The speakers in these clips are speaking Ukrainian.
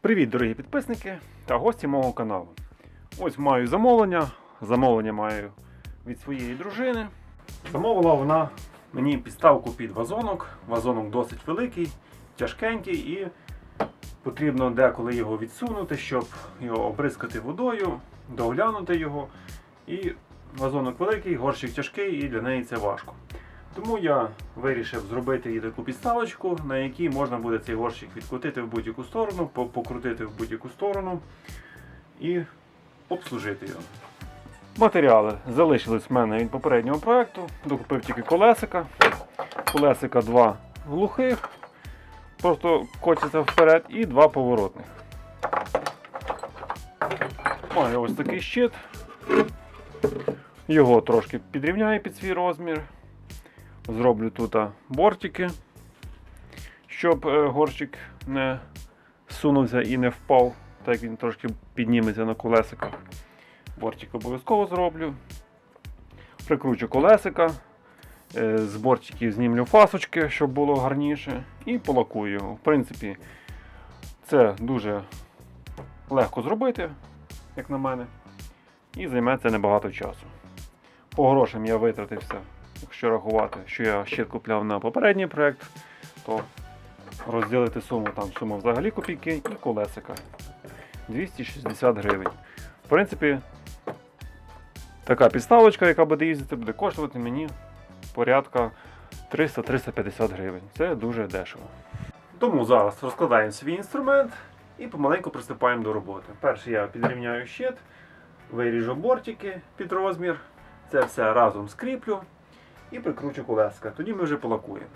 Привіт, дорогі підписники та гості мого каналу. Ось маю замовлення. Замовлення маю від своєї дружини. Замовила вона мені підставку під вазонок. Вазонок досить великий, тяжкенький і потрібно деколи його відсунути, щоб його обризкати водою, доглянути його. І вазонок великий, горщик тяжкий і для неї це важко. Тому я вирішив зробити їй таку підставочку, на якій можна буде цей горщик відкрутити в будь-яку сторону, покрутити в будь-яку сторону і обслужити його. Матеріали залишились в мене від попереднього проєкту. Докупив тільки колесика. Колесика два глухих, просто котяться вперед, і два поворотних. Маю ось такий щит. Його трошки підрівняю під свій розмір. Зроблю тут бортики, щоб е, горщик не сунувся і не впав, так як він трошки підніметься на колесиках. Бортик обов'язково зроблю. Прикручу колесика, е, з бортиків знімлю фасочки, щоб було гарніше, і полакую його. В принципі, це дуже легко зробити, як на мене, і займе це небагато часу. По грошам я витратився якщо рахувати, що я щит купляв на попередній проєкт, то розділити суму, там сума взагалі копійки і колесика. 260 гривень. В принципі, така підставочка, яка буде їздити, буде коштувати мені порядка 300-350 гривень. Це дуже дешево. Тому зараз розкладаємо свій інструмент і помаленьку приступаємо до роботи. Перше я підрівняю щит, виріжу бортики під розмір. Це все разом скріплю і прикручу колеска. Тоді ми вже полакуємо.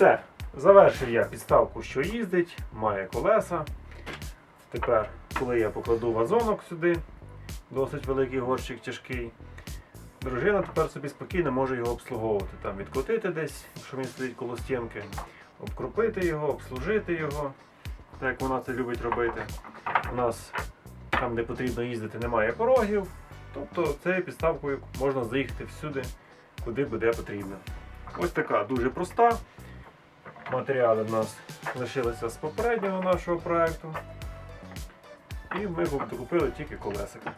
Все. Завершив я підставку, що їздить, має колеса. Тепер, коли я покладу вазонок сюди, досить великий горщик тяжкий. Дружина тепер собі спокійно може його обслуговувати. Там відкотити десь, якщо він стоїть коло стінки, обкрупити його, обслужити його, так як вона це любить робити. У нас там, де потрібно їздити, немає порогів. Тобто цією підставкою можна заїхати всюди, куди буде потрібно. Ось така дуже проста. Матеріали в нас лишилися з попереднього нашого проєкту. І ми докупили тільки колесики.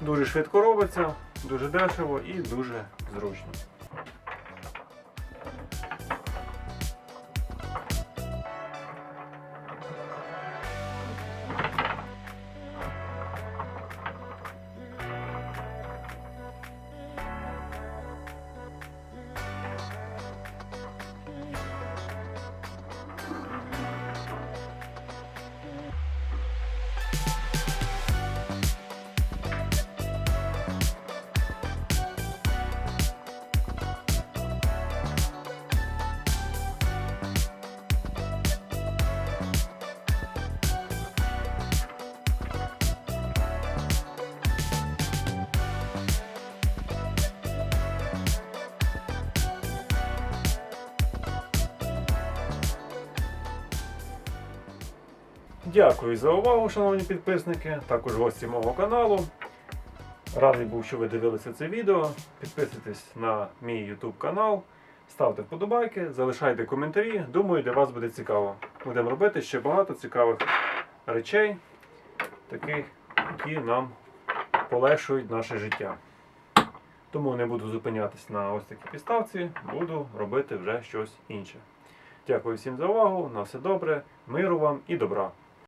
Дуже швидко робиться, дуже дешево і дуже зручно. Дякую за увагу, шановні підписники, також гості мого каналу. Радий був, що ви дивилися це відео. Підписуйтесь на мій YouTube канал, ставте вподобайки, залишайте коментарі. Думаю, для вас буде цікаво. Будемо робити ще багато цікавих речей, таких, які нам полегшують наше життя. Тому не буду зупинятись на ось такій підставці, буду робити вже щось інше. Дякую всім за увагу. На все добре, миру вам і добра.